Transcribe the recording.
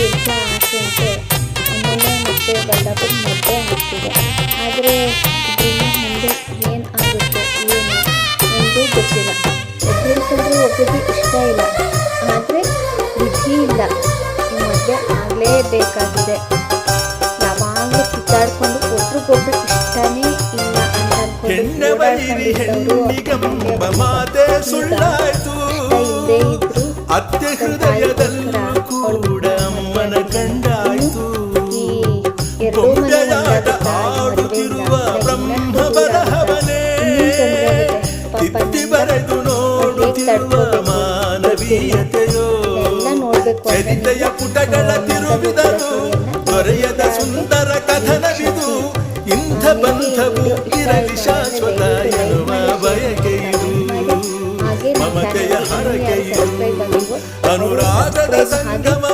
ದಿವಸ ಹಾಕಿ ಅಮ್ಮನೇ ಮತ್ತೆ ಬಳ್ಳಾಪುರ ಮದುವೆ ಆಗ್ತಿದೆ ಆದರೆ ಮುಂದೆ ಏನು ಆಗುತ್ತೆ ಏನು ಎಂದು ಗೊತ್ತಿಲ್ಲ ಒಬ್ಬರಿಗೊಂಡ್ರೆ ಒಬ್ಬರಿಗೆ ಇಷ್ಟ ಇಲ್ಲ ಆದರೆ ವಿಧಿ ಇಲ್ಲ ಈ ಮದುವೆ ಆಗಲೇಬೇಕಾಗಿದೆ ಯಾವಾಗಲೂ ಕಿತ್ತಾಡ್ಕೊಂಡು ಒಬ್ರಿಗೊಬ್ರು ಇಷ್ಟನೇ ಇಲ್ಲ ಅಂತ ಅನ್ಕೊಂಡು ಇಲ್ಲದೆ ಇದ್ರು ಜೊತೆಯಾಟ ಆಡುತ್ತಿರುವ ಬ್ರಹ್ಮ ಬರಹವನೇ ತಿತ್ತಿ ಬರೆದು ನೋಡುತ್ತಿರುವ ಮಾನವೀಯತೆಯೋ ಚರಿತೆಯ ಪುಟಗಳ ತಿರುವಿದರು ದೊರೆಯದ ಸುಂದರ ಕಥನವಿದು ಇಂಥ ಬಂಧವು ಇರಲಿ ಶಾಶ್ವತ ಎನ್ನುವ ಬಯಕೆಯಿದು ಮಮತೆಯ ಹರಕೆಯಿದು ಅನುರಾಗದ ಸಂಗಮ